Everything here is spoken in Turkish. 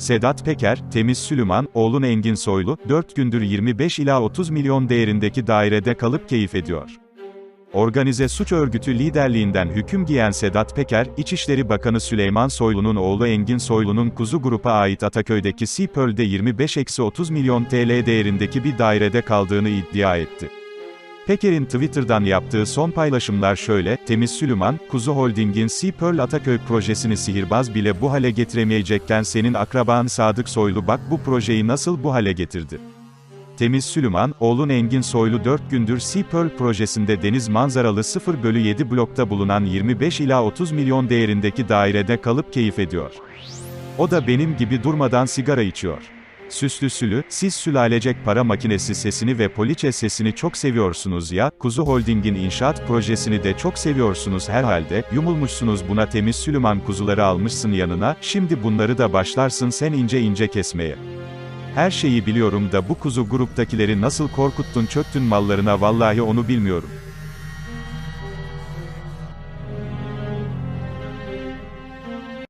Sedat Peker, Temiz Süleyman, oğlun Engin Soylu, 4 gündür 25 ila 30 milyon değerindeki dairede kalıp keyif ediyor. Organize suç örgütü liderliğinden hüküm giyen Sedat Peker, İçişleri Bakanı Süleyman Soylu'nun oğlu Engin Soylu'nun Kuzu Grup'a ait Ataköy'deki Seapearl'de 25-30 milyon TL değerindeki bir dairede kaldığını iddia etti. Peker'in Twitter'dan yaptığı son paylaşımlar şöyle, Temiz Süleyman, Kuzu Holding'in Seapearl Ataköy projesini sihirbaz bile bu hale getiremeyecekken senin akraban Sadık Soylu bak bu projeyi nasıl bu hale getirdi. Temiz Süleyman, oğlun Engin Soylu 4 gündür Seapearl projesinde deniz manzaralı 0 bölü 7 blokta bulunan 25 ila 30 milyon değerindeki dairede kalıp keyif ediyor. O da benim gibi durmadan sigara içiyor. Süslü sülü, siz sülalecek para makinesi sesini ve poliçe sesini çok seviyorsunuz ya, Kuzu Holding'in inşaat projesini de çok seviyorsunuz herhalde, yumulmuşsunuz buna temiz Süleyman kuzuları almışsın yanına, şimdi bunları da başlarsın sen ince ince kesmeye. Her şeyi biliyorum da bu kuzu gruptakileri nasıl korkuttun çöktün mallarına vallahi onu bilmiyorum.